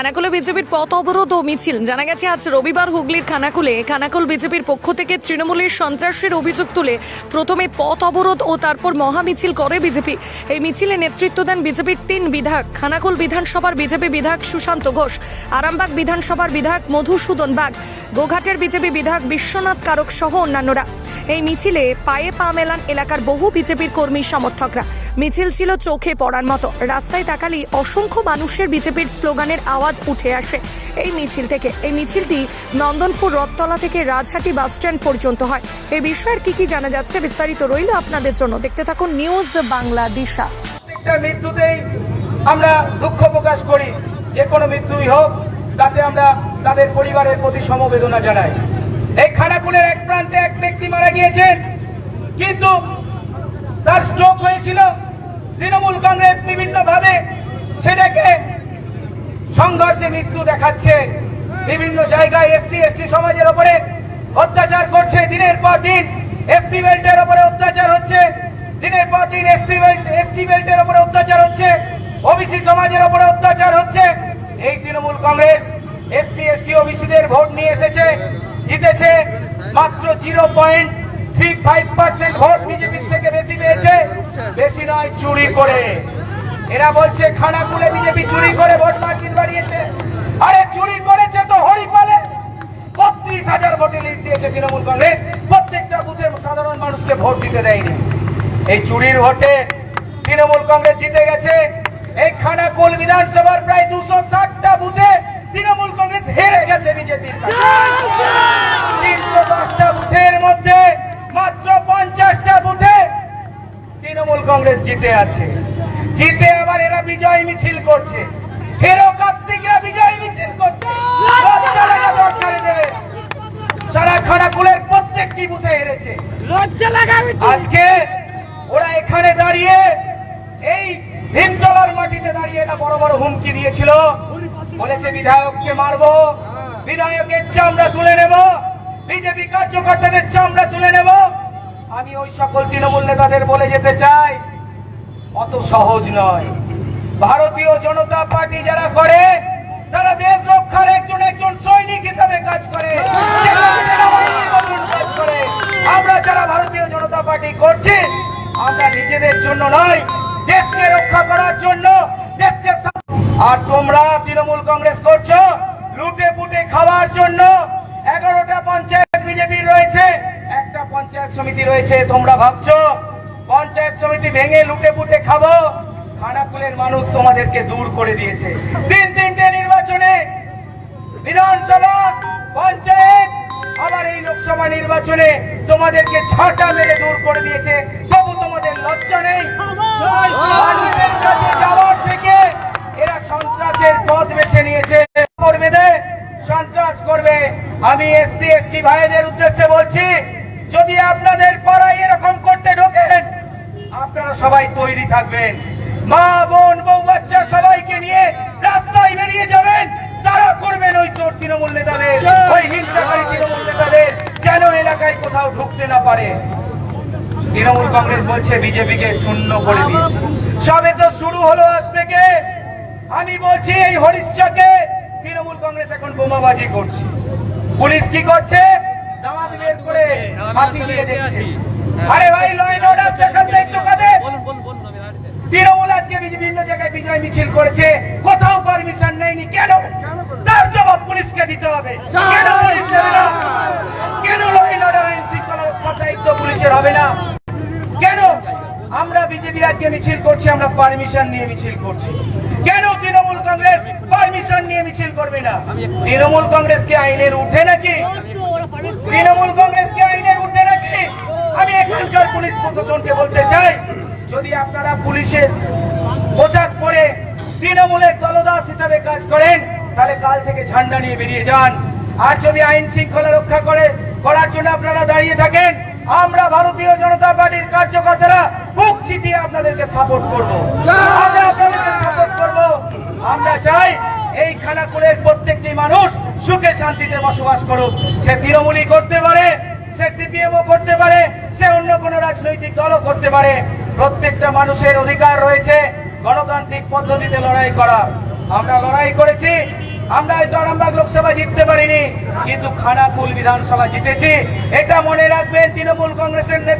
খানাকুলে বিজেপির পথ অবরোধ ও মিছিল। জানা গেছে, আজ রবিবার হুগলির খানাকুলে খানাকুল বিজেপির পক্ষ থেকে তৃণমূলের সন্ত্রাসের অভিযোগ তুলে প্রথমে পথ অবরোধ ও তারপর মহা মিছিল করে বিজেপি। এই মিছিলে নেতৃত্ব দেন বিজেপির তিন বিধায়ক, খানাকুল বিধানসভার বিজেপি বিধায়ক সুশান্ত ঘোষ, আরামবাগ বিধানসভার বিধায়ক মধুসূদন বাগ, গোঘাটের বিজেপি বিধায়ক বিশ্বনাথ কারক সহ অন্যান্যরা। এই মিছিলে পায়ে পা মেলান এলাকার বহু বিজেপির কর্মী সমর্থকরা। মিছিল ছিল চোখে পড়ার মতো। রাস্তায় তাকালি অসংখ্য মানুষের বিজেপির স্লোগানের আওয়াজ উঠে আসে। এই মিছিল থেকে, এই মিছিলটি নন্দনপুর রথতলা থেকে রাজহাটি বাসস্ট্যান্ড পর্যন্ত হয়। এই বিষয়ের কি কি জানা যাচ্ছে বিস্তারিত রইল আপনাদের জন্য। দেখতে থাকুন নিউজ বাংলা দিশা। মৃত্যুতেই আমরা দুঃখ প্রকাশ করি, যে কোনো মৃত্যুই হোক, তাতে আমরা তাদের পরিবারের প্রতি সমবেদনা জানাই। এই খানাকুলের এক প্রান্তে এক ব্যক্তি মারা গিয়েছেন, কিন্তু তার স্ট্রোক হয়েছিল। তৃণমূল কংগ্রেস বিভিন্ন ভাবে সেটাকে সংঘর্ষে মৃত্যু দেখাচ্ছে। বিভিন্ন জায়গায় এসসি, এসটি সমাজের ওপরে অত্যাচার করছে দিনের পর দিন। এসসি বেল্টের ওপরে অত্যাচার হচ্ছে। দিনের পর দিন এসসি বেল্ট, এসটি বেল্টের উপরে অত্যাচার হচ্ছে। ওবিসি সমাজের ওপরে অত্যাচার হচ্ছে। এই তৃণমূল কংগ্রেস, এসসি, এসটি, ওবিসিদের ভোট নিয়ে এসেছে, জিতেছে। মাত্র zero point three five percent vote বিজেপির থেকে বেশি পেয়েছে। বেশি নয়, চুরি করে। এরা বলছে খানাকুলে বিজেপি চুরি করে ভোট মার্জিন বাড়িয়েছে। আরে চুরি করেছে তো হরিপালে। বত্রিশ হাজার ভোটে লিড দিয়েছে তৃণমূল কংগ্রেস। প্রত্যেকটা বুথে সাধারণ মানুষকে ভোট দিতে দেয়নি। এই চুরির ভোটে তৃণমূল কংগ্রেস জিতে গেছে। এই খানাকুল বিধানসভার প্রায় দুশো ষাটটা বুথে তৃণমূল কংগ্রেস হেরে গেছে বিজেপির তিনশো দশটা বুথের মধ্যে মাত্র পঞ্চাশটা বুথে তৃণমূল কংগ্রেস জিতে আছে। জিতে বিজয় মিছিল করছে। হেরো কার্তিকরা বিজয় মিছিল করছে। সারা খানাকুলের প্রত্যেকটি বুথে হেরেছে। আজকে ওরা এখানে দাঁড়িয়ে এই ভীমতলার মাটিতে দাঁড়িয়ে না বড় বড় হুমকি দিয়েছিল। বলেছে বিধায়ককে মারবো। বিধায়কের চামড়া তুলে নেব। বিজেপি কার্যকর্তাদের চামড়া তুলে নেব। আমি ওই সকল তৃণমূল নেতাদের বলে যেতে চাই অত সহজ নয়। ভারতীয় জনতা পার্টি যারা করে, তারা দেশ রক্ষার একজন একজন সৈনিক হিসাবে কাজ করে। আমরা যারা ভারতীয় জনতা পার্টি করছি, আমরা নিজেদের জন্য নয়, দেশকে রক্ষা করার জন্য দেশকে আর তোমরা তৃণমূল কংগ্রেস করছ, লুটে পুটে খাওয়ার জন্য এগারোটা পঞ্চায়েত বিজেপির রয়েছে, একটা পঞ্চায়েত সমিতি রয়েছে, তোমরা ভাবছ, পঞ্চায়েত সমিতি ভেঙে লুটে পুটে খাব খানাকুলের মানুষ তোমাদেরকে দূর করে দিয়েছে। তিন তিনটে নির্বাচনে বিধানসভা, পঞ্চায়েত, আবার এই লোকসভা নির্বাচনে তোমাদেরকে ছাটা মেরে দূর করে দিয়েছে। তবু তোমাদের লজ্জা নেই। এরা সন্ত্রাসের পথ বেছে নিয়েছে। করবে সন্ত্রাস করবে। আমি এসসি, এসটি ভাইদের উদ্দেশ্যে বলছি, যদি আপনাদের পাড়ায় এরকম করতে ঢোকেন, আপনারা সবাই তৈরি থাকবেন। মা বোন বউ বাচ্চা সবাইকে নিয়ে রাস্তায় বেরিয়ে যাবেন। তারা করবেন ওই চোর তৃণমূল নেতাদের ওই হিংসাকারী তৃণমূল নেতাদের যেন এলাকায় কোথাও ঢুকতে না পারে। তৃণমূল কংগ্রেস বলছে বিজেপিকে শূন্য করে দিয়েছে। সবে তো শুরু হলো আজ থেকে। আমি বলছি এই হরিশ্চাকে তৃণমূল কংগ্রেস এখন বোমাবাজি করছে। পুলিশ কি করছে? দাঁত বের করে ফাঁসি দিয়ে দেখছে আরে ভাই লয়েন অর্ডার দেখার দায়িত্ব কাদের জায়গায় বিজয় মিছিল করেছে, কোথাও পারমিশন নেয়নি। কেন? তার জবাব পুলিশকে দিতে হবে। কেন কেন পুলিশের হবে না? কেন আমরা বিজেপি আজকে মিছিল করছি, আমরা পারমিশন নিয়ে মিছিল করছি? কেন তৃণমূল কংগ্রেস পারমিশন নিয়ে মিছিল করবে না? তৃণমূল কংগ্রেস কি আইনের উঠে নাকি? তৃণমূল কংগ্রেস কি আইনের উঠে নাকি? আমি এখানকার পুলিশ প্রশাসনকে বলতে চাই যদি আপনারা পুলিশের পোশাক পরে তৃণমূলের দলদাস হিসাবে কাজ করেন, তাহলে কাল থেকে ঝান্ডা নিয়ে বেরিয়ে যান। আর যদি আইন শৃঙ্খলা রক্ষা করে, করার জন্য আপনারা দাঁড়িয়ে থাকেন, আমরা ভারতীয় জনতা পার্টির কার্যকর্তারা বুক চিতিয়ে আপনাদেরকে সাপোর্ট করব। আমরা আমরা চাই এই খানাকুলের প্রত্যেকটি মানুষ সুখে শান্তিতে বসবাস করুক। সে তৃণমূলই করতে পারে, সে সিপিএমও করতে পারে, সে অন্য কোনো রাজনৈতিক দলও করতে পারে। প্রত্যেকটা মানুষের অধিকার রয়েছে গণতান্ত্রিক পদ্ধতিতে লড়াই করা আমরা লড়াই করেছি, আমরা হয়তো আরামবাগ লোকসভা জিততে পারিনি, কিন্তু খানাকুল বিধানসভা জিতেছি। এটা মনে রাখবেন, তৃণমূল কংগ্রেসের নেতারা